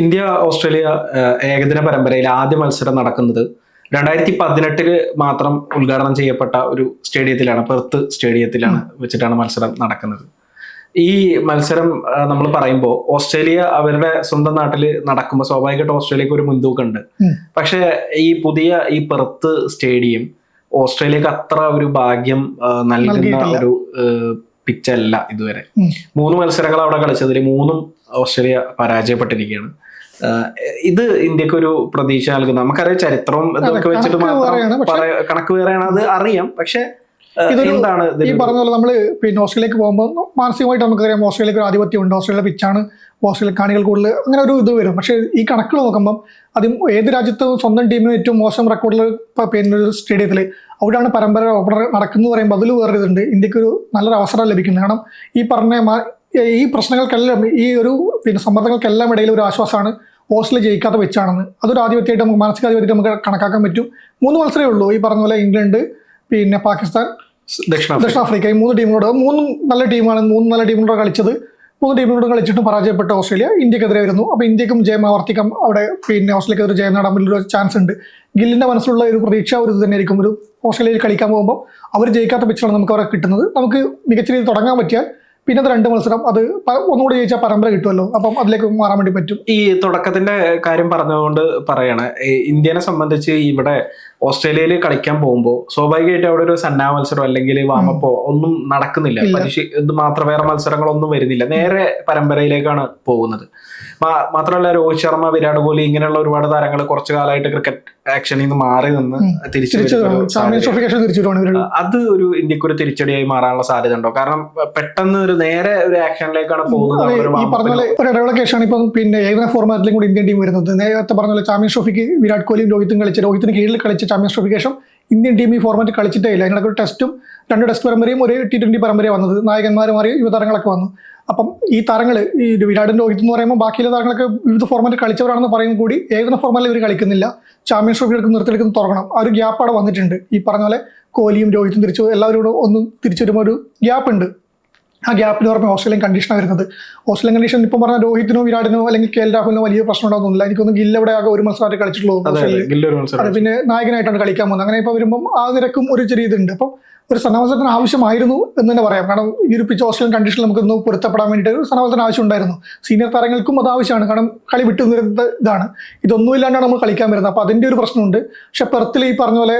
India Australia ഏകദിന പരമ്പരയിൽ ആദ്യ മത്സരം നടക്കുന്നത് രണ്ടായിരത്തി പതിനെട്ടിൽ മാത്രം ഉദ്ഘാടനം ചെയ്യപ്പെട്ട ഒരു സ്റ്റേഡിയത്തിലാണ് പെർത്ത് സ്റ്റേഡിയത്തിലാണ് വെച്ചിട്ടാണ് മത്സരം നടക്കുന്നത്. ഈ മത്സരം നമ്മൾ പറയുമ്പോൾ ഓസ്ട്രേലിയ അവരുടെ സ്വന്തം നാട്ടിൽ നടക്കുമ്പോൾ സ്വാഭാവികമായിട്ട് ഓസ്ട്രേലിയക്ക് ഒരു മുൻതൂക്കം ഉണ്ട് പക്ഷെ ഈ പുതിയ ഈ പെർത്ത് സ്റ്റേഡിയം ഓസ്ട്രേലിയക്ക് അത്ര ഒരു ഭാഗ്യം നൽകുന്ന ഒരു പിച്ചല്ല അല്ല ഇതുവരെ മൂന്ന് മത്സരങ്ങൾ അവിടെ കളിച്ചതിൽ മൂന്നും ഓസ്ട്രേലിയ പരാജയപ്പെട്ടിരിക്കുകയാണ്. ഇത് ഇന്ത്യയ്ക്ക് ഒരു പ്രതീക്ഷ നൽകുന്ന. നമുക്കറിയാം ചരിത്രവും ഇതൊക്കെ വെച്ചിട്ട് കണക്ക് വേറെയാണ്. മാത്രം കണക്ക് വേറെയാണ് അത് അറിയാം. പക്ഷെ ഇതൊന്നാണ് എന്താണ് ഈ പറഞ്ഞ പോലെ നമ്മൾ പിന്നെ ഓസ്ട്രേലിയക്ക് പോകുമ്പോൾ മാനസികമായിട്ട് നമുക്കറിയാം ഓസ്ട്രേലിയക്ക് ഒരു ആധിപത്യം ഉണ്ട്. ഓസ്ട്രേലിയ പിച്ചാണ് ഓസ്ട്രേലിയ കാണികൾ കൂടുതൽ അങ്ങനെ ഒരു ഇത് വരും. പക്ഷേ ഈ കണക്കുകൾ നോക്കുമ്പോൾ അതും ഏത് രാജ്യത്തും സ്വന്തം ടീമിന് ഏറ്റവും മോശം റെക്കോർഡിൽ പിന്നെ ഒരു സ്റ്റേഡിയത്തിൽ അവിടെയാണ് പരമ്പര ഓപ്പണർ നടക്കുന്നത് പറയുമ്പോൾ അതിൽ വേറെ ഇതുണ്ട്. ഇന്ത്യയ്ക്ക് ഒരു നല്ലൊരു അവസരം ലഭിക്കുന്നത് കാരണം ഈ പറഞ്ഞ ഈ പ്രശ്നങ്ങൾക്കെല്ലാം ഈ ഒരു പിന്നെ സമ്മർദ്ദങ്ങൾക്കെല്ലാം ഇടയിൽ ഒരു ആശ്വാസമാണ് ഓസ്ട്രേലിയ ജയിക്കാത്ത വെച്ചാണെന്ന്. അതൊരു ആധിപത്യമായിട്ട് നമുക്ക് മാനസികാധിപത്യമായിട്ട് നമുക്ക് കണക്കാക്കാൻ പറ്റും. മൂന്ന് മത്സരമേ ഉള്ളൂ. ഈ പറഞ്ഞ പോലെ ഇംഗ്ലണ്ട് പിന്നെ പാകിസ്ഥാൻ ദക്ഷിണാഫ്രിക്ക. ഈ മൂന്ന് ടീമിനോട് മൂന്നും നല്ല ടീമാണ് മൂന്ന് നല്ല ടീമിനോട് കളിച്ചത്. മൂന്ന് ടീമിനോട് കളിച്ചിട്ടും പരാജയപ്പെട്ട ഓസ്ട്രേലിയ ഇന്ത്യക്കെതിരെ വരുന്നു. അപ്പോൾ ഇന്ത്യക്കും ജയം ആവർത്തിക്കാം. അവിടെ പിന്നെ ഓസ്ട്രേലിയക്കെതിരെ ജയം നേടാൻ വലിയൊരു ചാൻസ് ഉണ്ട്. ഗില്ലിന്റെ മനസ്സിലുള്ള ഒരു പ്രതീക്ഷ ഒരു ഇത് തന്നെയായിരിക്കും. ഒരു ഓസ്ട്രേലിയയിൽ കളിക്കാൻ പോകുമ്പോൾ അവർ ജയിക്കാത്ത പിച്ചാണ് നമുക്ക് അവരെ കിട്ടുന്നത്. നമുക്ക് മികച്ച രീതിയിൽ തുടങ്ങാൻ പറ്റിയാൽ പിന്നെ രണ്ട് മത്സരം അത് ഒന്നുകൂടി ജയിച്ചാൽ പരമ്പര കിട്ടുമല്ലോ. അപ്പം അതിലേക്ക് മാറാൻ വേണ്ടി പറ്റും. ഈ തുടക്കത്തിന്റെ കാര്യം പറഞ്ഞതുകൊണ്ട് പറയണേ ഇന്ത്യനെ സംബന്ധിച്ച് ഇവിടെ ഓസ്ട്രേലിയയിൽ കളിക്കാൻ പോകുമ്പോൾ സ്വാഭാവികമായിട്ട് അവിടെ ഒരു സന്നാ മത്സരം അല്ലെങ്കിൽ വാമപ്പോ ഒന്നും നടക്കുന്നില്ല. പരിശീ ഇത് മാത്രം വേറെ മത്സരങ്ങളൊന്നും വരുന്നില്ല. നേരെ പരമ്പരയിലേക്കാണ് പോകുന്നത്. മാത്രമല്ല രോഹിത് ശർമ്മ വിരാട് കോഹ്ലി ഇങ്ങനെയുള്ള ഒരുപാട് താരങ്ങൾ കുറച്ചു കാലമായിട്ട് ക്രിക്കറ്റ് ആക്ഷനിൽ നിന്ന് മാറി നിന്ന്. തിരിച്ചു അത് ഒരു ഇന്ത്യയ്ക്ക് ഒരു തിരിച്ചടിയായി മാറാനുള്ള സാധ്യത ഉണ്ടോ കാരണം പെട്ടെന്ന് ഒരു നേരെ ഒരു ആക്ഷനിലേക്കാണ് പോകുന്നത് ഇപ്പം പിന്നെ ഏകദിന ഫോർമാറ്റിലും കൂടി ഇന്ത്യൻ ടീം വരുന്നത്. നേരത്തെ പറഞ്ഞ ചാമ്പ്യൻസ് ട്രോഫിക്ക് വിരാട് കോഹ്ലിയും രോഹിത്തും കളിച്ച് രോഹിത്തിന് കീഴിൽ കളിച്ച ചാമ്പ്യൻസ് ട്രോഫിക്ക് ശേഷം ഇന്ത്യൻ ടീം ഈ ഫോർമാറ്റ് കളിച്ചിട്ടേ ഇല്ല അതിനിടയ്ക്ക് ഒരു ടെസ്റ്റും രണ്ട് ടെസ്റ്റ് പരമ്പരയും ഒരു ടി ട്വന്റി പരമ്പരയും വന്നത്. നായകന്മാർ മാറി യുവതാരങ്ങളൊക്കെ വന്നു. അപ്പം ഈ താരങ്ങൾ ഈ വിരാടും രോഹിത് എന്ന് പറയുമ്പോൾ ബാക്കിയുള്ള താരങ്ങളൊക്കെ വിവിധ ഫോർമാറ്റ് കളിച്ചവരാണെന്ന് പറയും കൂടി ഏകദിന ഫോർമാറ്റിൽ ഇവർ കളിക്കുന്നില്ല. ചാമ്പ്യൻസ് ട്രോഫി എടുക്കുന്ന നിർത്തിയെടുക്കുന്ന തുടങ്ങണം ആ ഒരു ഗ്യാപ്പ് അവിടെ വന്നിട്ടുണ്ട്. ഈ പറഞ്ഞ പോലെ കോഹ്ലിയും രോഹിത്തും തിരിച്ചു എല്ലാവരും ഒന്ന് തിരിച്ചു വരുമ്പോൾ ഒരു ഗ്യാപ്പ് ഉണ്ട്. ആ ഗ്യാപ്പിൽ പറഞ്ഞ ഓസ്ട്രേലിയൻ കണ്ടീഷനാണ് വരുന്നത്. ഓസ്ട്രേലിയൻ കണ്ടീഷൻ ഇപ്പം പറഞ്ഞ രോഹിത്തിനോ വിരാടിനോ അല്ലെങ്കിൽ കെ എൽ രാഹുലിനോ വലിയ പ്രശ്നം ഉണ്ടാകുന്നില്ല എനിക്കൊന്നും ഗില്ല ഇവിടെ ആകെ ഒരു മത്സരമായിട്ട് കളിച്ചിട്ടുള്ളൂ അതെ പിന്നെ നായകനായിട്ടാണ് കളിക്കാൻ പോകുന്നത്. അങ്ങനെ ഇപ്പോൾ വരുമ്പം ആ നിരക്കും ഒരു ചെറിയ ഇതുണ്ട്. അപ്പം ഒരു സന്നാവസരത്തിന് ആവശ്യമായിരുന്നു എന്ന് തന്നെ പറയാം. കാരണം ഈ ഒരു പിച്ച് ഓസ്ട്രേലിയൻ കണ്ടീഷനിൽ നമുക്കൊന്ന് പൊരുത്തപ്പെടാൻ വേണ്ടിയിട്ട് ഒരു സന്നാവസരത്തിന് ആവശ്യം ഉണ്ടായിരുന്നു സീനിയർ താരങ്ങൾക്കും അത് ആവശ്യമാണ്. കാരണം കളി വിട്ടു നിരുന്ന ഇതാണ്. ഇതൊന്നും ഇല്ലാണ്ടാണ് നമ്മൾ കളിക്കാൻ വരുന്നത്. അപ്പോൾ അതിന്റെ ഒരു പ്രശ്നമുണ്ട്. പക്ഷെ പെർത്തിൽ ഈ പറഞ്ഞ പോലെ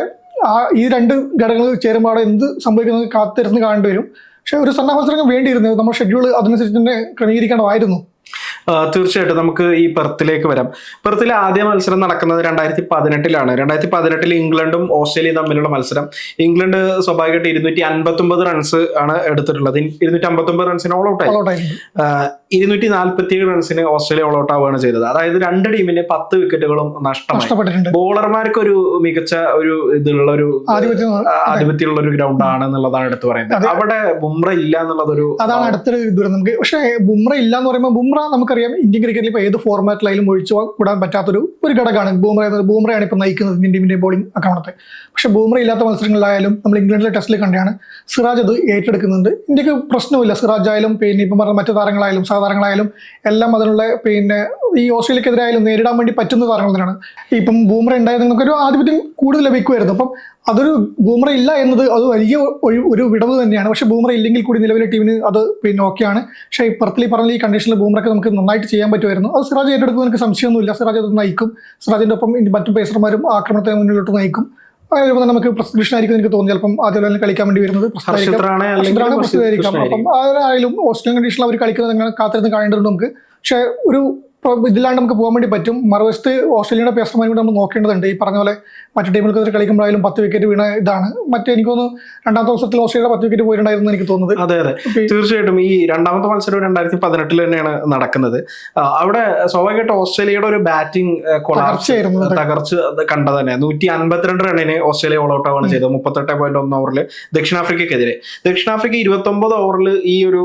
ആ ഈ രണ്ട് ഘടകങ്ങൾ ചേരുമ്പോൾ അവിടെ എന്ത് സംഭവിക്കുന്നത് കാത്തിരുന്ന് കാണേണ്ടി വരും. പക്ഷെ ഒരു സന്നാവസരം വേണ്ടിയിരുന്നു. നമ്മൾ ഷെഡ്യൂൾ അതിനനുസരിച്ച് തന്നെ ക്രമീകരിക്കേണ്ടതായിരുന്നു. തീർച്ചയായിട്ടും നമുക്ക് ഈ പെർത്തിലേക്ക് വരാം. പെർത്തിൽ ആദ്യ മത്സരം നടക്കുന്നത് രണ്ടായിരത്തി പതിനെട്ടിലാണ് രണ്ടായിരത്തി പതിനെട്ടിൽ ഇംഗ്ലണ്ടും ഓസ്ട്രേലിയയും തമ്മിലുള്ള മത്സരം. ഇംഗ്ലണ്ട് സ്വാഭാവികമായിട്ട് ഇരുന്നൂറ്റി അൻപത്തി ഒമ്പത് റൺസ് ആണ് എടുത്തിട്ടുള്ളത്. ഇരുന്നൂറ്റി അമ്പത്തി ഒമ്പത് റൺസിന് ഓൾ ഔട്ട് ആയി. ഇരുന്നൂറ്റി നാൽപ്പത്തി ഏഴ് റൺസിന് ഓസ്ട്രേലിയ ഓൾ ഔട്ട് ആവുകയാണ് ചെയ്തത്. അതായത് രണ്ട് ടീമിന് പത്ത് വിക്കറ്റുകളും നഷ്ടമായി. ബോളർമാർക്ക് ഒരു മികച്ച ഒരു ഇതുള്ള ഒരു ആധിപത്യമുള്ള ഒരു ഗ്രൗണ്ട് ആണ് എന്നുള്ളതാണ് എടുത്തു പറയുന്നത്. അവിടെ ബുംറ ഇല്ല എന്നുള്ളതൊരു അതാണ് അടുത്തൊരു ഇത് നമുക്ക് പക്ഷേ ബുംറ ഇല്ല എന്ന് പറയുമ്പോൾ ബുംറ നമുക്കറിയാം ഇന്ത്യൻ ക്രിക്കറ്റിൽ ഇപ്പോൾ ഏത് ഫോർമാറ്റിലായാലും ഒഴിച്ചു കൂടാൻ പറ്റാത്തൊരു ഒരു ഘടകമാണ് ബൂമറ. എന്നത് ബൂമറയാണ് ഇപ്പോൾ നയിക്കുന്നത് ഇന്ത്യൻ ടീമിന്റെ ബോളിംഗ് ആക്രമണത്തെ പക്ഷെ ബൂമറ ഇല്ലാത്ത മത്സരങ്ങളിലായാലും നമ്മൾ ഇംഗ്ലണ്ടിലെ ടെസ്റ്റിൽ കണ്ടാണ് സിറാജ് അത് ഏറ്റെടുക്കുന്നുണ്ട്. ഇന്ത്യയ്ക്ക് പ്രശ്നമില്ല സിറാജ് ആയാലും പിന്നെ ഇപ്പം പറഞ്ഞ മറ്റു താരങ്ങളായാലും സഹതാരങ്ങളായാലും എല്ലാം അതിനുള്ള പിന്നെ ഈ ഓസ്ട്രേലിയക്കെതിരായാലും നേരിടാൻ വേണ്ടി പറ്റുന്ന താരങ്ങൾ തന്നെയാണ്. ഇപ്പം ബൂമറ ഉണ്ടായത് നമുക്കൊരു ആധിപത്യം കൂടുതൽ ലഭിക്കുമായിരുന്നു. അപ്പം അതൊരു ബൂമറ ഇല്ല എന്നത് അത് വലിയ ഒരു- വിടവ് തന്നെയാണ്. പക്ഷേ ബൂമറ ഇല്ലെങ്കിൽ കൂടി നിലവിലെ ടീമിന് അത് പിന്നെ ഓക്കെയാണ് പക്ഷേ പെർത്തിലി പറഞ്ഞ ഈ കണ്ടീഷനിൽ ബൂമറൊക്കെ നമുക്ക് നന്നായിട്ട് ചെയ്യാൻ പറ്റുമായിരുന്നു. അത് സിറാജ് ഏറ്റെടുക്കുന്നത് എനിക്ക് സംശയമൊന്നുമില്ല. സിറാജ് അത് നയിക്കും. സിറാജിന്റെ ഒപ്പം മറ്റു പേസർമാരും ആക്രമണത്തെ മുന്നിലോട്ട് നയിക്കും. അങ്ങനെ വരുമ്പോൾ നമുക്ക് ആയിരിക്കും എനിക്ക് തോന്നുന്നു ചിലപ്പം ആദ്യം തന്നെ കളിക്കാൻ വേണ്ടി വരുന്നത് പ്രസിദ്ധീകരിക്കാം അപ്പം ആരായാലും ഓസ്ട്രേലിയൻ കണ്ടീഷനിൽ അവർ കളിക്കുന്നത് അങ്ങനെ കാത്തിരുന്ന് കാണേണ്ടതുണ്ട് നമുക്ക്. പക്ഷേ ഒരു ഇപ്പൊ ഇതില്ലാണ്ട് നമുക്ക് പോകാൻ വേണ്ടി പറ്റും. മറുവശത്ത് ഓസ്ട്രേലിയയുടെ പേസർമാരും കൂടി നമ്മൾ നോക്കേണ്ടതുണ്ട്. ഈ പറഞ്ഞ പോലെ മറ്റു ടീമുകൾക്കെതിരെ കളിക്കുമ്പോഴായാലും പത്ത് വിക്കറ്റ് വീണ ഇതാണ്. മറ്റേ എനിക്കൊന്ന് രണ്ടാമത്തെ ദിവസത്തിൽ ഓസ്ട്രേലിയ പത്ത് വിക്കറ്റ് പോയിട്ടുണ്ടായിരുന്നു എനിക്ക് തോന്നുന്നത്. അതെ അതെ. തീർച്ചയായിട്ടും ഈ രണ്ടാമത്തെ മത്സരം രണ്ടായിരത്തി പതിനെട്ടിൽ തന്നെയാണ് നടക്കുന്നത്. അവിടെ സ്വാഭാവികമായിട്ട് ഓസ്ട്രേലിയയുടെ ഒരു ബാറ്റിംഗ് തകർച്ചയായിരുന്നു. തകർച്ച കണ്ടത് തന്നെ. നൂറ്റി അൻപത്തിരണ്ട് റണ്ണിന് ഓസ്ട്രേലിയ ഓൾ ഔട്ട് ആവാണ് ചെയ്തത്. മുപ്പത്തെട്ട് പോയിന്റ് ഒന്ന് ഓവറിൽ ദക്ഷിണാഫ്രിക്കക്കെതിരെ ദക്ഷിണാഫ്രിക്ക ഇരുപത്തി ഒമ്പത് ഓവറിൽ ഈ ഒരു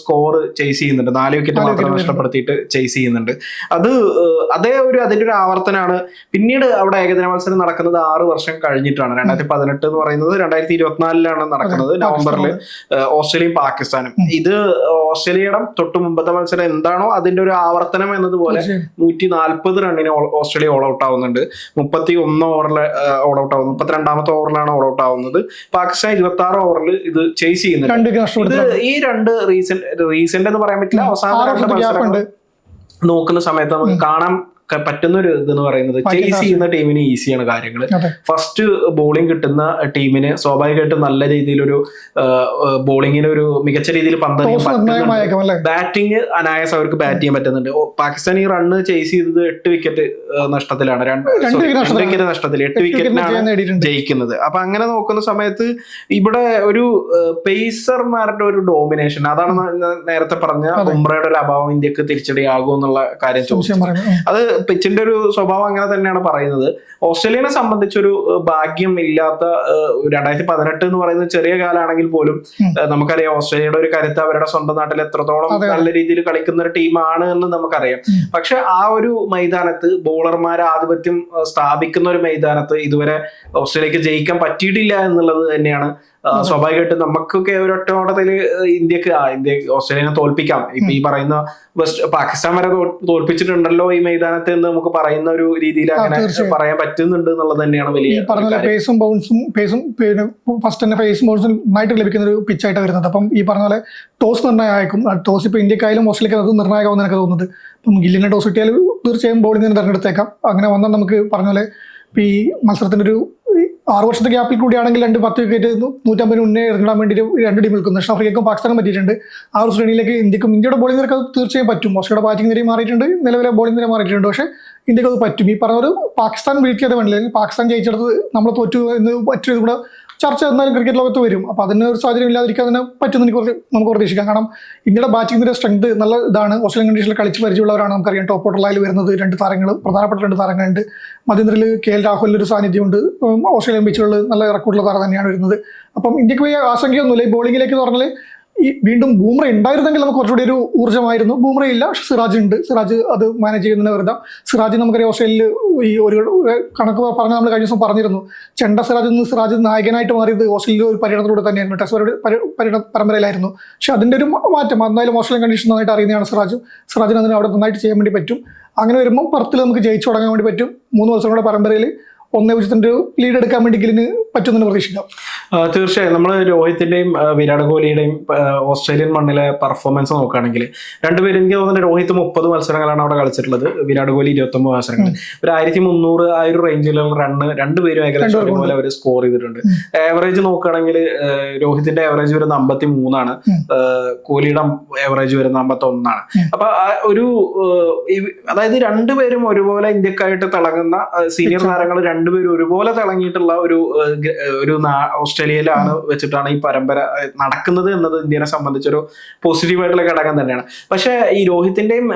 സ്കോർ ചേസ് ചെയ്യുന്നുണ്ട്. നാല് വിക്കറ്റ് മാത്രം നഷ്ടപ്പെടുത്തിയിട്ട് ചേസ് ചെയ്യുന്നുണ്ട്. അത് അതേ ഒരു അതിന്റെ ഒരു ആവർത്തനമാണ് പിന്നീട് അവിടെ ഏകദിന മത്സരം നടക്കുന്നത് ആറ് വർഷം കഴിഞ്ഞിട്ടാണ്. രണ്ടായിരത്തി പതിനെട്ട് എന്ന് പറയുന്നത് രണ്ടായിരത്തി ഇരുപത്തിനാലിലാണ് നടക്കുന്നത് നവംബറിൽ ഓസ്ട്രേലിയയും പാകിസ്ഥാനും. ഇത് ഓസ്ട്രേലിയയുടെ തൊട്ട് മുമ്പത്തെ മത്സരം എന്താണോ അതിന്റെ ഒരു ആവർത്തനം എന്നതുപോലെ. നൂറ്റി നാൽപ്പത് റണ്ണിന് ഓസ്ട്രേലിയ ഓൾ ഔട്ട് ആവുന്നുണ്ട്. മുപ്പത്തി ഒന്ന് ഓവറിൽ ഓൾ ഔട്ട് ആവുന്നു. മുപ്പത്തിരണ്ടാമത്തെ ഓവറിലാണ് ഓൾ ഔട്ട് ആവുന്നത്. പാകിസ്ഥാൻ ഇരുപത്തി ആറ് ഓവറിൽ ഇത് ചേസ് ചെയ്യുന്നുണ്ട്. ഈ രണ്ട് റീസെന്റ് റീസെന്റ് എന്ന് പറയാൻ പറ്റില്ല. അവസാന രണ്ട് മത്സരങ്ങൾ നോക്കുന്ന സമയത്ത് നമുക്ക് കാണാൻ പറ്റുന്ന ഒരു ഇതെന്ന് പറയുന്നത് ചേസ് ചെയ്യുന്ന ടീമിന് ഈസിയാണ് കാര്യങ്ങൾ ഫസ്റ്റ് ബോളിംഗ് കിട്ടുന്ന ടീമിന് സ്വാഭാവികമായിട്ടും നല്ല രീതിയിലൊരു ബോളിങ്ങിന് ഒരു മികച്ച രീതിയിൽ പന്തറിയാൻ ബാറ്റിംഗ് അനായാസം അവർക്ക് ബാറ്റ് ചെയ്യാൻ പറ്റുന്നുണ്ട്. പാകിസ്ഥാനി പാകിസ്ഥാൻ ഈ റണ്ണ് ചേസ് ചെയ്തത് എട്ട് വിക്കറ്റ് നഷ്ടത്തിലാണ്. രണ്ട്. വിക്കറ്റ് നഷ്ടത്തിൽ എട്ട് വിക്കറ്റ് വിക്കറ്റിന് വിക്കറ്റിനാണ് ജയം ജയിക്കുന്നത്. അപ്പൊ അങ്ങനെ നോക്കുന്ന സമയത്ത് ഇവിടെ ഒരു പേസർമാരുടെ ഒരു ഡോമിനേഷൻ അതാണ് നേരത്തെ പറഞ്ഞ. ബുംറയുടെ ഒരു അഭാവം ഇന്ത്യയ്ക്ക് തിരിച്ചടിയാകും എന്നുള്ള കാര്യം ചോദിച്ചു അത് പിച്ചിന്റെ ഒരു സ്വഭാവം അങ്ങനെ തന്നെയാണ് പറയുന്നത് ഓസ്ട്രേലിയനെ സംബന്ധിച്ചൊരു ഭാഗ്യം ഇല്ലാത്ത രണ്ടായിരത്തി പതിനെട്ട് എന്ന് പറയുന്നത് ചെറിയ കാലാണെങ്കിൽ പോലും നമുക്കറിയാം ഓസ്ട്രേലിയയുടെ ഒരു കരുത്ത് അവരുടെ സ്വന്തം നാട്ടിൽ എത്രത്തോളം. നല്ല രീതിയിൽ കളിക്കുന്ന ഒരു ടീമാണ് എന്ന് നമുക്കറിയാം പക്ഷെ ആ ഒരു മൈതാനത്ത് ബോളർമാർ ആധിപത്യം സ്ഥാപിക്കുന്ന ഒരു മൈതാനത്ത് ഇതുവരെ ഓസ്ട്രേലിയക്ക് ജയിക്കാൻ പറ്റിയിട്ടില്ല എന്നുള്ളത് തന്നെയാണ്. സ്വാഭാവികമായിട്ടും നമുക്കൊക്കെ ഒരൊറ്റ ഓട്ടത്തിൽ ഇന്ത്യയ്ക്ക് ആ ഇന്ത്യ ഓസ്ട്രേലിയനെ തോൽപ്പിക്കാം. ഇപ്പൊ ഈ പറയുന്ന വെസ്റ്റ് പാകിസ്ഥാൻ വരെ തോൽപ്പിച്ചിട്ടുണ്ടല്ലോ ഈ മൈതാനത്ത് എന്ന് നമുക്ക് പറയുന്ന ഒരു രീതിയിൽ അങ്ങനെ പറയാൻ പറ്റുന്നുണ്ട് എന്നുള്ളത് തന്നെയാണ് വലിയ പറഞ്ഞ. പേസും ബൗൺസും പേസും പിന്നെ ഫസ്റ്റ് തന്നെ പേസും ബൗൺസും നന്നായിട്ട് ലഭിക്കുന്ന ഒരു പിച്ചായിട്ട് വരുന്നത്. അപ്പം ഈ പറഞ്ഞ പോലെ ടോസ് നിർണയമായിരിക്കും ടോസ് ഇപ്പോൾ ഇന്ത്യക്കായാലും ഓസ്ട്രേലിയക്ക് അത് നിർണായകമെന്ന് എനിക്ക് തോന്നുന്നത്. അപ്പം ഗില്ലിനെ ടോസ് കിട്ടിയാൽ തീർച്ചയായും ബോളിങ്ങിനെ തന്നെ തിരഞ്ഞെടുത്തേക്കാം. അങ്ങനെ വന്നാൽ നമുക്ക് പറഞ്ഞ പോലെ ഇപ്പൊ ഈ മത്സരത്തിന്റെ ഒരു ആറ് വർഷത്തെ ഗ്യാപ്പിൽ കൂടിയാണെങ്കിൽ രണ്ട് പത്ത് വിക്കറ്റ് നൂറ്റമ്പതിന് മുന്നേ ഇറങ്ങാൻ വേണ്ടി രണ്ട് ടീം നിൽക്കുന്നു. ദക്ഷിണാഫ്രിക്കയ്ക്കും പാകിസ്ഥാനും പറ്റിയിട്ടുണ്ട് ആ ഒരു ശ്രേണിയിലേക്ക് ഇന്ത്യക്കും ഇന്ത്യയുടെ ബോളിംഗ് നിരക്ക് തീർച്ചയായും പറ്റും. ഓസ്ട്രേലിയയുടെ ബാറ്റിംഗ് നിരയും മാറിയിട്ടുണ്ട്. നിലവിലെ ബോളിംഗ് നിര മാറിയിട്ടുണ്ട്. പക്ഷേ ഇന്ത്യയ്ക്ക് അത് പറ്റും. ഈ പറഞ്ഞ ഒരു പാകിസ്ഥാൻ വീഴ്ത്തിയത് വേണ്ടില്ല പാകിസ്ഥാൻ ജയിച്ചെടുത്ത് നമ്മൾ തോറ്റു എന്ന് പറ്റിയത് കൂടെ ചർച്ച എന്നാലും ക്രിക്കറ്റ് ലോകത്ത് വരും. അപ്പോൾ അതിന് ഒരു സാഹചര്യം ഇല്ലാതിരിക്കാൻ തന്നെ പറ്റുമെന്ന് എനിക്ക് കുറച്ച് നമുക്ക് പ്രതീക്ഷിക്കാം. കാരണം ഇന്ത്യയുടെ ബാറ്റിംഗിന്റെ സ്ട്രെങ്ത് നല്ല ഇതാണ്. ഓസ്ട്രേലിയൻ കണ്ടീഷനിൽ കളിച്ച് പരിചയമുള്ളവരാണ് നമുക്കറിയാം. ടോപ്പ് ഓർഡറിലായി വരുന്നത് രണ്ട് താരങ്ങൾ പ്രധാനപ്പെട്ട രണ്ട് താരങ്ങളുണ്ട്. മധ്യനിരയിൽ കെ എൽ രാഹുലിന്റെ ഒരു സാന്നിധ്യമുണ്ട്. ഓസ്ട്രേലിയൻ പിച്ചുകളിൽ നല്ല റെക്കോർഡുള്ള താരം തന്നെയാണ് വരുന്നത്. അപ്പം ഇന്ത്യയ്ക്ക് വലിയ ആശങ്കയൊന്നുമില്ല. ഈ ബോളിങ്ങിലേക്ക് പറഞ്ഞാൽ ഈ വീണ്ടും ബൂമ്ര ഉണ്ടായിരുന്നെങ്കിൽ നമുക്ക് കുറച്ചുകൂടി ഒരു ഊർജമായിരുന്നു. ബൂമ്ര ഇല്ല പക്ഷെ സിറാജ് ഉണ്ട്. സിറാജ് അത് മാനേജ് ചെയ്യുന്നതിന് വെറുതെ. സിറാജ് നമുക്കറിയാം ഓസ്ട്രേലിയയിൽ ഈ ഒരു കണക്ക് പറഞ്ഞ് നമ്മൾ കഴിഞ്ഞ ദിവസം പറഞ്ഞിരുന്നു. ചെണ്ട സിറാജ് നിന്ന് സിറാജ് നായകനായിട്ട് മാറിയത് ഓസ്ട്രേലിയ ഒരു പര്യടനത്തിലൂടെ തന്നെയായിരുന്നു. ടെസ്റ്റ് പരി- പരി- പര്യടന പരമ്പരയിലായിരുന്നു. പക്ഷെ അതിന്റെ ഒരു മാറ്റം എന്തായാലും ഓസ്ട്രേലിയൻ കണ്ടീഷൻ നന്നായിട്ട് അറിയുന്നതാണ് സിറാജ്. സിറാജിന് അതിന് അവിടെ നന്നായിട്ട് ചെയ്യാൻ വേണ്ടി പറ്റും. അങ്ങനെ വരുമ്പോൾ പുറത്തിൽ നമുക്ക് ജയിച്ചു തുടങ്ങാൻ വേണ്ടി പറ്റും. മൂന്ന് വർഷം പരമ്പരയിൽ ഒന്നേ പൂജ്യത്തിന്റെ ഒരു ലീഡ് എടുക്കാൻ വേണ്ടി ഗില്ലിന് പറ്റുമെന്ന് പ്രതീക്ഷിക്കാം. തീർച്ചയായും. നമ്മൾ രോഹിത്തിന്റെയും വിരാട് കോഹ്ലിയുടെയും ഓസ്ട്രേലിയൻ മണ്ണിലെ പെർഫോമൻസ് നോക്കുകയാണെങ്കിൽ രണ്ടുപേരും എനിക്ക് തോന്നുന്നു രോഹിത് മുപ്പത് മത്സരങ്ങളാണ് അവിടെ കളിച്ചിട്ടുള്ളത്. വിരാട് കോഹ്ലി ഇരുപത്തൊമ്പത് മത്സരങ്ങൾ ഒരു ആയിരത്തി മുന്നൂറ് ആ ഒരു റേഞ്ചിലുള്ള റണ്ണ് രണ്ടുപേരും ഏകദേശം പോലെ ഒരുപോലെ അവർ സ്കോർ ചെയ്തിട്ടുണ്ട്. ഏവറേജ് നോക്കുകയാണെങ്കിൽ രോഹിത്തിന്റെ ആവറേജ് വരുന്ന അമ്പത്തി മൂന്നാണ്. കോഹ്ലിയുടെ ആവറേജ് വരുന്ന അമ്പത്തി ഒന്നാണ് അപ്പൊ ഒരു അതായത് രണ്ടുപേരും ഒരുപോലെ ഇന്ത്യക്കായിട്ട് തിളങ്ങുന്ന സീനിയർ താരങ്ങൾ രണ്ടുപേരും ഒരുപോലെ തിളങ്ങിയിട്ടുള്ള ഒരു ഒരു ഓസ്ട്രേലിയയിലാണ് വെച്ചിട്ടാണ് ഈ പരമ്പര നടക്കുന്നത് എന്നത് ഇന്ത്യനെ സംബന്ധിച്ചൊരു പോസിറ്റീവായിട്ടുള്ള ഘടകം തന്നെയാണ് പക്ഷേ ഈ രോഹിത്തിന്റെയും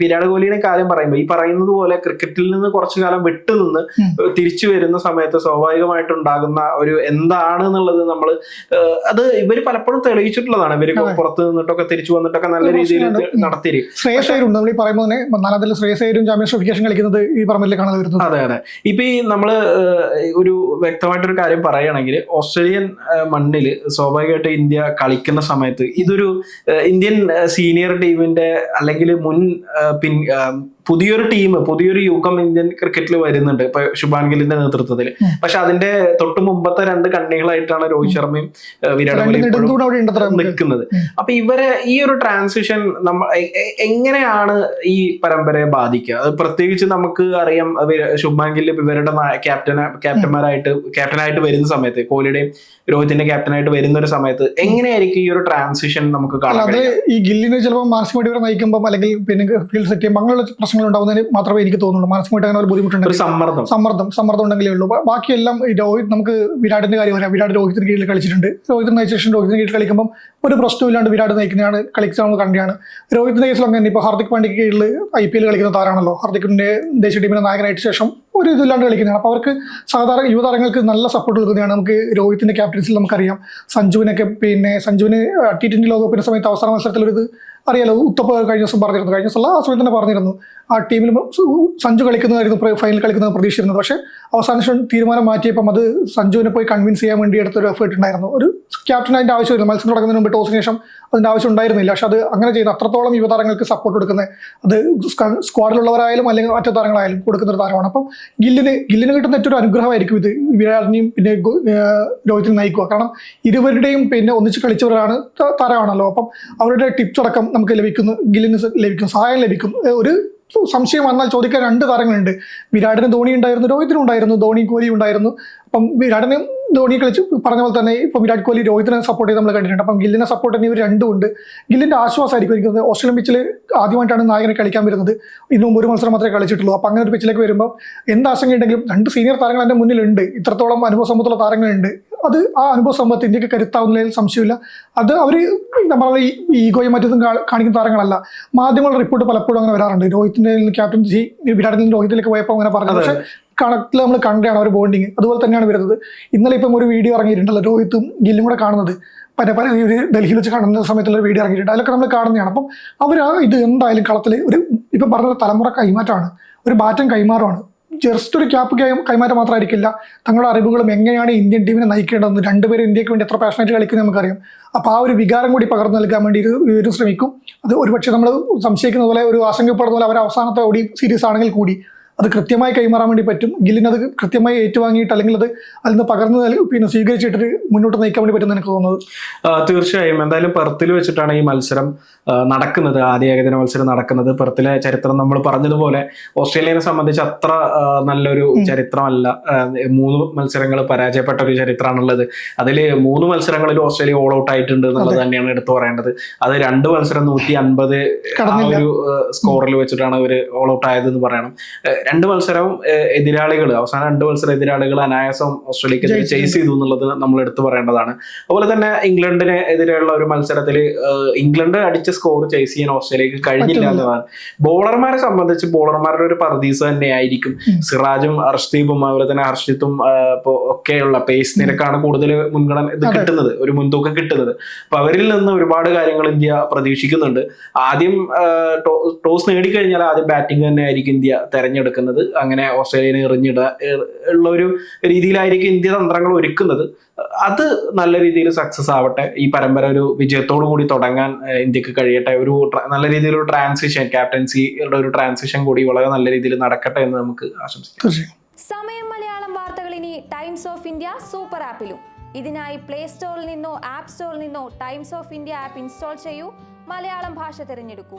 വിരാട് കോഹ്ലിയുടെയും കാര്യം പറയുമ്പോൾ ഈ പറയുന്നത് പോലെ ക്രിക്കറ്റിൽ നിന്ന് കുറച്ചു കാലം വിട്ടുനിന്ന്. തിരിച്ചു വരുന്ന സമയത്ത് സ്വാഭാവികമായിട്ടുണ്ടാകുന്ന ഒരു എന്താണ് എന്നുള്ളത് നമ്മൾ അത് ഇവർ പലപ്പോഴും തെളിയിച്ചിട്ടുള്ളതാണ് ഇവർ. പുറത്ത് നിന്നിട്ടൊക്കെ തിരിച്ചു വന്നിട്ടൊക്കെ നല്ല രീതിയിൽ നടത്തിയിരിക്കും. ശ്രേയസ് നമ്മൾ ഈ പറയുമ്പോൾ തന്നെ ശ്രേയസ് അയ്യരും ചാമ്പ്യൻസ് ട്രോഫിക്കേഷൻ കളിക്കുന്നത് ഈ പറമ്പിൽ കാണാൻ വരുന്നത് അതെ അതെ ഇപ്പൊ ഈ നമ്മൾ ഏഹ്, ഒരു വ്യക്തമായിട്ടൊരു കാര്യം പറയുകയാണെങ്കിൽ ഓസ്ട്രേലിയൻ മണ്ണിൽ സ്വാഭാവികമായിട്ട് ഇന്ത്യ കളിക്കുന്ന സമയത്ത് ഇതൊരു ഇന്ത്യൻ സീനിയർ ടീമിന്റെ അല്ലെങ്കിൽ മുൻ പിൻ പുതിയൊരു ടീം പുതിയൊരു യുഗം ഇന്ത്യൻ ക്രിക്കറ്റിൽ വരുന്നുണ്ട്. ഇപ്പൊ ശുഭാൻ ഗില്ലിന്റെ നേതൃത്വത്തിൽ. പക്ഷെ അതിന്റെ തൊട്ട് മുമ്പത്തെ രണ്ട് കണ്ണികളായിട്ടാണ് രോഹിത് ശർമ്മയും വിരാട് കോഹ്ലിയും നിൽക്കുന്നത്. അപ്പൊ ഇവരെ ഈ ഒരു ട്രാൻസിഷൻ നമ്മ എങ്ങനെയാണ് ഈ പരമ്പരയെ ബാധിക്കുക? അത് പ്രത്യേകിച്ച് നമുക്ക് അറിയാം ശുഭാൻ ഗില്ല് ഇവരുടെ ക്യാപ്റ്റൻ ക്യാപ്റ്റന്മാരായിട്ട് ക്യാപ്റ്റനായിട്ട് വരുന്ന സമയത്ത് കോഹ്ലിയുടെയും രോഹിത്തിന്റെ ക്യാപ്റ്റനായിട്ട് വരുന്ന ഒരു സമയത്ത് എങ്ങനെയായിരിക്കും ഈ ഒരു ട്രാൻസിഷൻ നമുക്ക് കാണാം കഴിയുക? ഈ ഗില്ലിനെ ചിലപ്പോൾ മാർച്ച് ഇവരെ നയിക്കുമ്പോൾ അല്ലെങ്കിൽ പിന്നെ ഫീൽഡ് സെറ്റ് ചെയ്യുമ്പോൾ അങ്ങനെയുള്ള പ്രശ്നങ്ങൾ ഉണ്ടാവുന്നതിന് മാത്രമേ എനിക്ക് തോന്നുള്ളൂ മാനസികമായിട്ട് അങ്ങനെ ഒരു ബുദ്ധിമുട്ടുണ്ടെങ്കിൽ സമ്മർദ്ദം. സമ്മർദ്ദം സമ്മർദ്ദം ഉണ്ടെങ്കിലേ ഉള്ളൂ. ബാക്കിയെല്ലാം ഈ രോഹിത് നമുക്ക് വിരാടിന്റെ കാര്യം പറയാം വിരാട് രോഹിത്തിന് കീഴിൽ കളിച്ചിട്ടുണ്ട്. രോഹിത്തിന് നയിച്ച ശേഷം രോഹിത്തിന് കീഴിൽ കളിക്കുമ്പോൾ ഒരു പ്രശ്നമില്ലാണ്ട് വിരാട് നയിക്കുന്നതാണ് കളിച്ചാൽ നമ്മൾ കണ്ടാണ് രോഹിത്തിന്റെ കേസിൽ അങ്ങനെ ഇപ്പോൾ ഹാർദിക് പാണ്ഡ്യയ്ക്ക് കീഴിൽ ഐ പി എൽ കളിക്കുന്ന താരാണല്ലോ ഹാർദിക്കിന്റെ ദേശീയ ടീമിന്റെ നായകനായിട്ട് ശേഷം ഒരു ഇതില്ലാണ്ട് കളിക്കുന്നതാണ് അപ്പോൾ അവർക്ക് സാധാരണ യുവതാരങ്ങൾക്ക് നല്ല സപ്പോർട്ട് കൊടുക്കുന്നതാണ് നമുക്ക് രോഹിത്തിന്റെ ക്യാപ്റ്റൻസിൽ നമുക്കറിയാം. സഞ്ജുവിനൊക്കെ പിന്നെ സഞ്ജുവിന് ടി ട്വന്റി ലോകകപ്പിന്റെ സമയത്ത് അവസാന മത്സരത്തിൽ ഇത് അറിയാലോ? ഉത്തപ്പ കഴിഞ്ഞ ദിവസം പറഞ്ഞിരുന്നു. കഴിഞ്ഞ ദിവസം ആ സമയത്ത് തന്നെ പറഞ്ഞിരുന്നു. ആ ടീമിൽ സഞ്ജു കളിക്കുന്നതായിരുന്നു ഫൈനൽ കളിക്കുന്നത് പ്രതീക്ഷിച്ചിരുന്നത്. പക്ഷേ അവസാന ശേഷം തീരുമാനം മാറ്റിയപ്പം അത് സഞ്ജുവിനെ പോയി കൺവിൻസ് ചെയ്യാൻ വേണ്ടി എടുത്ത ഒരു എഫേർട്ട് ഉണ്ടായിരുന്നു ഒരു ക്യാപ്റ്റൻ അതിന്റെ ആവശ്യമായിരുന്നു മത്സരം തുടങ്ങുന്നതിന് മുമ്പ് ടോസിന് ശേഷം അതിന്റെ ആവശ്യം ഉണ്ടായിരുന്നില്ല. പക്ഷെ അത് അങ്ങനെ ചെയ്യുന്ന അത്രത്തോളം യുവതാരങ്ങൾക്ക് സപ്പോർട്ട് കൊടുക്കുന്നത് അത് സ്ക- സ്ക്വാഡിലുള്ളവരായാലും അല്ലെങ്കിൽ മറ്റു താരങ്ങളായാലും കൊടുക്കുന്ന ഒരു താരമാണ്. അപ്പം ഗില്ലിന് ഗില്ലിന് കിട്ടുന്ന ഏറ്റവും അനുഗ്രഹമായിരിക്കും ഇത്. വിരാടിനെയും പിന്നെ രോഹിത്തിന് നയിക്കുക. കാരണം ഇരുവരുടെയും പിന്നെ ഒന്നിച്ച് കളിച്ചവരാണ് താരമാണല്ലോ. അപ്പം അവരുടെ ടിപ്സ് അടക്കം നമുക്ക് ലഭിക്കുന്നു ഗില്ലിന് ലഭിക്കും സഹായം ലഭിക്കും ഒരു സംശയം വന്നാൽ ചോദിക്കാൻ രണ്ട് താരങ്ങളുണ്ട്. വിരാടിന് ധോണി ഉണ്ടായിരുന്നു രോഹിത്തിനും ഉണ്ടായിരുന്നു ധോണി കോഹ്ലി ഉണ്ടായിരുന്നു. അപ്പം വിരാടിനും ധോണി കളിച്ച് പറഞ്ഞ പോലെ തന്നെ ഇപ്പം വിരാട് കോഹ്ലി രോഹിത്തിനെ സപ്പോർട്ട് ചെയ്ത് നമ്മൾ കണ്ടിട്ടുണ്ട്. അപ്പം ഗില്ലിനെ സപ്പോർട്ട് ചെയ്യുന്ന ഇവർ രണ്ടും ഉണ്ട്. ഗില്ലിന്റെ ആശ്വാസമായിരിക്കും എനിക്ക് ഓസ്ട്രേലിയൻ പിച്ചിൽ ആദ്യമായിട്ടാണ് നായകനെ കളിക്കാൻ വരുന്നത്. ഇന്നും ഒരു മത്സരം മാത്രമേ കളിച്ചിട്ടുള്ളൂ. അപ്പം അങ്ങനെ ഒരു പിച്ചിലേക്ക് വരുമ്പോൾ എന്ത് ആശങ്കയുണ്ടെങ്കിലും രണ്ട് സീനിയർ താരങ്ങൾ എന്റെ മുന്നിലുണ്ട്. ഇത്രത്തോളം അനുഭവ സമ്പത്തുള്ള താരങ്ങളുണ്ട്. അത് ആ അനുഭവ സമ്പത്ത് ഇന്ത്യയ്ക്ക് കരുത്താവുന്നതിൽ സംശയമില്ല. അത് അവർ നമ്മളെ ഈ ഈഗോയും മറ്റൊന്നും കാണിക്കുന്ന താരങ്ങളല്ല. മാധ്യമങ്ങൾ റിപ്പോർട്ട് പലപ്പോഴും അങ്ങനെ വരാറുണ്ട്. രോഹിത്തിന്റെ ക്യാപ്റ്റൻസി വിരാടിൽ നിന്ന് രോഹിത്തിലേക്ക് പോയപ്പോൾ അങ്ങനെ പറഞ്ഞു. പക്ഷെ കണക്കിൽ നമ്മൾ കണ്ടാണ് അവർ ബോണ്ടിങ് അതുപോലെ തന്നെയാണ് വരുന്നത്. ഇന്നലെ ഇപ്പം ഒരു വീഡിയോ ഇറങ്ങിയിട്ടുണ്ടല്ലോ രോഹിത്തും ഗില്ലും കൂടെ കാണുന്നത്. പല പല ഒരു ഡൽഹിയിൽ വെച്ച് കാണുന്ന സമയത്തുള്ള ഒരു വീഡിയോ ഇറങ്ങിയിട്ടുണ്ട്. അതിലൊക്കെ നമ്മൾ കാണുന്നതാണ്. അപ്പം അവർ ആ ഇത് എന്തായാലും കളത്തിൽ ഒരു ഇപ്പം പറഞ്ഞ തലമുറ കൈമാറ്റമാണ്. ഒരു ബാറ്റം കൈമാറുമാണ് ജസ്റ്റ് ഒരു ക്യാപ്പ് കൈമാറ്റം മാത്രമായിരിക്കില്ല തങ്ങളുടെ അറിവുകളും എങ്ങനെയാണ് ഇന്ത്യൻ ടീമിനെ നയിക്കേണ്ടതെന്ന് രണ്ടുപേരും ഇന്ത്യയ്ക്ക് വേണ്ടി എത്ര പാഷനായിട്ട് കളിക്കുന്നത് നമുക്കറിയാം. അപ്പോൾ ആ ഒരു വികാരം കൂടി പകർന്നു നൽകാൻ വേണ്ടി ഇവരും ശ്രമിക്കും. അത് ഒരുപക്ഷെ നമ്മൾ സംശയിക്കുന്ന പോലെ ഒരു ആശങ്കപ്പെടുന്ന പോലെ അവർ അവസാനത്തെ ഓടി സീരീസ് ആണെങ്കിൽ കൂടി അത് കൃത്യമായി കൈമാറാൻ വേണ്ടി പറ്റും. ഗില്ലിന് അത് കൃത്യമായി ഏറ്റുവാങ്ങിയിട്ട് അല്ലെങ്കിൽ അത് അതിൽ നിന്ന് പകർന്നു പിന്നെ സ്വീകരിച്ചിട്ട് മുന്നോട്ട് നയിക്കാൻ വേണ്ടി പറ്റും എനിക്ക് തോന്നുന്നത്? തീർച്ചയായും. എന്തായാലും പെർത്തിൽ വെച്ചിട്ടാണ് ഈ മത്സരം നടക്കുന്നത്. ആദ്യ ഏകദിന മത്സരം നടക്കുന്നത്. പെർത്തിലെ ചരിത്രം നമ്മൾ പറഞ്ഞതുപോലെ ഓസ്ട്രേലിയനെ സംബന്ധിച്ച് അത്ര നല്ലൊരു ചരിത്രമല്ല. മൂന്ന് മത്സരങ്ങൾ പരാജയപ്പെട്ട ഒരു ചരിത്രമാണുള്ളത് അതിൽ മൂന്ന് മത്സരങ്ങളിൽ ഓസ്ട്രേലിയ ഓൾ ഔട്ട് ആയിട്ടുണ്ട് എന്നുള്ളത് തന്നെയാണ് എടുത്തു പറയേണ്ടത്. അത് രണ്ട് മത്സരം നൂറ്റി അൻപത് ഒരു സ്കോറിൽ വെച്ചിട്ടാണ് അവർ ഓൾ ഔട്ട് ആയതെന്ന് പറയണം. ഏഹ് രണ്ട് മത്സരവും എതിരാളികൾ അവസാന രണ്ട് മത്സരം എതിരാളികൾ അനായാസം ഓസ്ട്രേലിയക്ക് ചേസ് ചെയ്തു എന്നുള്ളത് നമ്മൾ എടുത്തു പറയേണ്ടതാണ്. അതുപോലെ തന്നെ ഇംഗ്ലണ്ടിന് എതിരെയുള്ള ഒരു മത്സരത്തിൽ ഇംഗ്ലണ്ട് അടിച്ച സ്കോർ ചേസ് ചെയ്യാൻ ഓസ്ട്രേലിയക്ക് കഴിഞ്ഞില്ല. എന്നതാണ്. ബോളർമാരെ സംബന്ധിച്ച് ബോളർമാരുടെ ഒരു പർദീസ് തന്നെ ആയിരിക്കും സിറാജും ഹർഷ്ദീപും അതുപോലെ തന്നെ ഹർഷിത്തും ഒക്കെയുള്ള പേസ് നിരക്കാണ് കൂടുതൽ മുൻഗണന ഇത് കിട്ടുന്നത് ഒരു മുൻതൂക്കം കിട്ടുന്നത്. അപ്പൊ അവരിൽ നിന്ന് ഒരുപാട് കാര്യങ്ങൾ ഇന്ത്യ പ്രതീക്ഷിക്കുന്നുണ്ട്. ആദ്യം ടോസ് നേടിക്കഴിഞ്ഞാൽ ആദ്യം ബാറ്റിംഗ് തന്നെ ആയിരിക്കും ഇന്ത്യ തെരഞ്ഞെടുക്കുന്നത് അങ്ങനെ ഓസ്ട്രേലിയനെ എറിഞ്ഞിട ഉള്ള ഒരു രീതിയിലായിരിക്കും ഇന്ത്യ തന്ത്രങ്ങൾ ഒരുക്കുന്നത്. അത് നല്ല രീതിയിൽ സക്സസ് ആവട്ടെ. ഈ പരമ്പര ഒരു വിജയത്തോടു കൂടി തുടങ്ങാൻ ഇന്ത്യയ്ക്ക് കഴിയട്ടെ. ഒരു നല്ല രീതിയിലൊരു ട്രാൻസിഷൻ ക്യാപ്റ്റൻസിയുടെ ഒരു ട്രാൻസിഷൻ കൂടി വളരെ നല്ല രീതിയിൽ നടക്കട്ടെ എന്ന് നമുക്ക് ആശംസിക്കാം. സമയം മലയാളം വാർത്തകൾ ഇനി ടൈംസ് ഓഫ് ഇന്ത്യ സൂപ്പർ ആപ്പിലും ഇതിനായി പ്ലേ സ്റ്റോറിൽ നിന്നോ ആപ്പ് സ്റ്റോറിൽ നിന്നോ Times of India app install ചെയ്യൂ. മലയാളം ഭാഷ തിരഞ്ഞെടുക്കൂ.